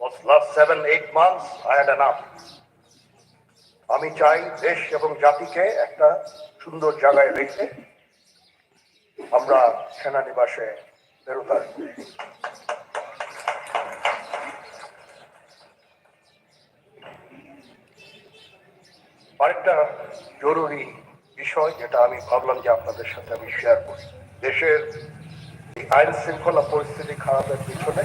enough. Last seven, eight months, I had enough. আমি চাই দেশ এবং জাতিকে একটা সুন্দর জায়গায় রেখে আমরা সেনানিবাসে ফেরত আরেকটা জরুরি বিষয় যেটা আমি ভাবলাম যে আপনাদের সাথে আমি শেয়ার করি দেশের আইন শৃঙ্খলা পরিস্থিতি খারাপের পিছনে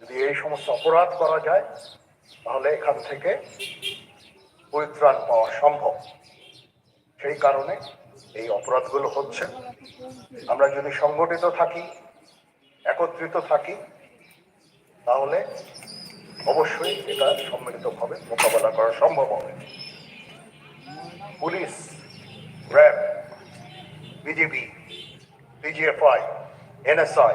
যদি এই সমস্ত অপরাধ করা যায়, তাহলে এখান থেকে পরিত্রাণ পাওয়া সম্ভব। সেই কারণে এই অপরাধগুলো হচ্ছে। আমরা যদি সংগঠিত থাকি, একত্রিত থাকি, তাহলে অবশ্যই এটা সম্মিলিতভাবে মোকাবেলা করা সম্ভব হবে। Police, RAB, BGB, BGFI, NSI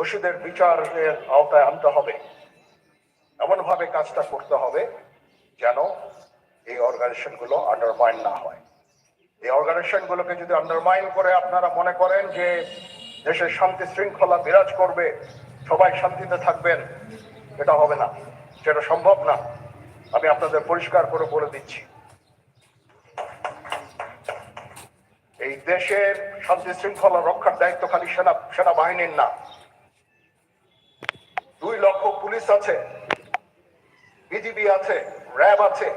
দোষীদের বিচারের আওতায় আনতে হবে। এমনভাবে কাজটা করতে হবে যেন এই অর্গানাইজেশনগুলো আন্ডারমাইন না হয়। এই অর্গানাইজেশন গুলোকে যদি আন্ডারমাইন করে আপনারা মনে করেন যে দেশের শান্তি শৃঙ্খলা বিরাজ করবে, সবাই শান্তিতে থাকবেন, এটা হবে না, সেটা সম্ভব না। আমি আপনাদের পরিষ্কার করে বলে দিচ্ছি। এই দেশের শান্তি শৃঙ্খলা রক্ষার দায়িত্ব খালি সেনা সেনাবাহিনীর না। দুই লক্ষ পুলিশ আছে বিজিবি আছে র্যাব আছে।